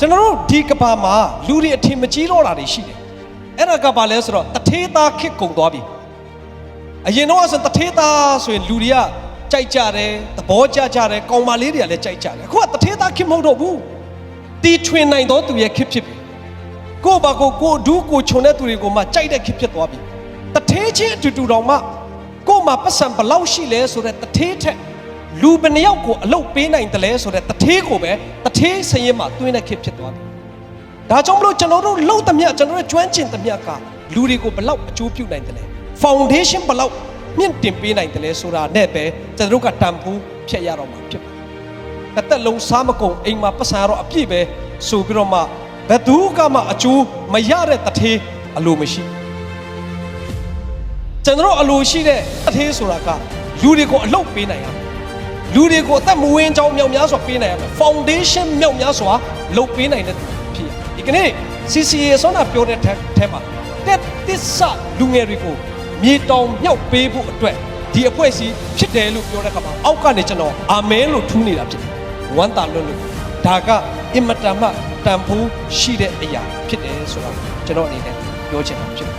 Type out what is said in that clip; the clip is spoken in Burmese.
ကျွန်တော်တို့ဒီကဘာမှာလူတွေအထင်မကြီးတော့တာတွေရှိတယ်အဲ့ဒါကဘာလဲဆိုတော့တထေးသားခစ်ကုံသွားပြီအရင်တော့ဆိုတထေးသားဆိုရင်လူတွေကကြိုက်ကြတယ်သဘောကျကြတယ်ကောင်မလေးတွေကလည်းကြိုက်ကြတယ်အခုကတထေးသားခစ်မဟုတ်တော့ဘူးတီထွင်နိုင်တော့သူရဲ့ခစ်ဖြစ်ပြီကိုယ့်ဘာကိုကိုယ်အဒူးကိုခြုံတဲ့သူတွေကိုမှကြိုက်တဲ့ခစ်ဖြစ်သွားပြီတထေးချင်းအတူတူတော်မှကိုယ့်မှာပတ်စံဘယ်လောက်ရှိလဲဆိုတဲ့တထေးထက် လူဘယ်နှယောက်ကိုအလုတ်ပေးနိုင်တယ်လဲဆိုတဲ့တထေးကိုပဲတထေးစရင်မှာတွင်းတဲ့ခစ်ဖြစ်သွားပြီဒါကြောင့်မလို့ကျွန်တော်တို့လှုပ်သမျှကျွန်တော်တို့ကျွမ်းကျင်သမျှကလူတွေကိုဘယ်လောက်အကျိုးပြုနိုင်တယ်လဲ foundation ဘယ်လောက်မြင့်တင်ပေးနိုင်တယ်လဲဆိုတာနဲ့ပဲကျွန်တော်တို့ကတန်ဖိုးဖြတ်ရတော့မှာဖြစ်ပါတယ်။တစ်သက်လုံးစားမကုန်အိမ်မှာပတ်စံရတော့အပြည့်ပဲဆိုပြီးတော့မှဘယ်သူကမှအကျိုးမရတဲ့တထေးအလိုမရှိ။ကျွန်တော်တို့အလိုရှိတဲ့တထေးဆိုတာကလူတွေကိုအလုပ်ပေးနိုင်ရမယ်။ လူတွေကိုအသက်မဝင်ကြောင်းမြောက်များစွာပေးနိုင်ရမယ် foundation မြောက်များစွာလုပ်ပေးနိုင်တဲ့သူဖြစ်ရဒီကနေ့ CCA ဆောနာပြောတဲ့ထဲမှာတက်တစ္ဆလူငယ်တွေကိုမြေတောင်မြောက်ပေးဖို့အတွက်ဒီအဖွဲ့အစည်းဖြစ်တယ်လို့ပြောတဲ့အခါမှာအောက်ကနေကျွန်တော်အာမင်လို့ထူးနေတာဖြစ်တယ်ဝမ်းသာလွတ်လို့ဒါကအင်မတန်မှတန်ဖိုးရှိတဲ့အရာဖြစ်တယ်ဆိုတာကျွန်တော်အနေနဲ့ပြောချင်တာဖြစ်တယ်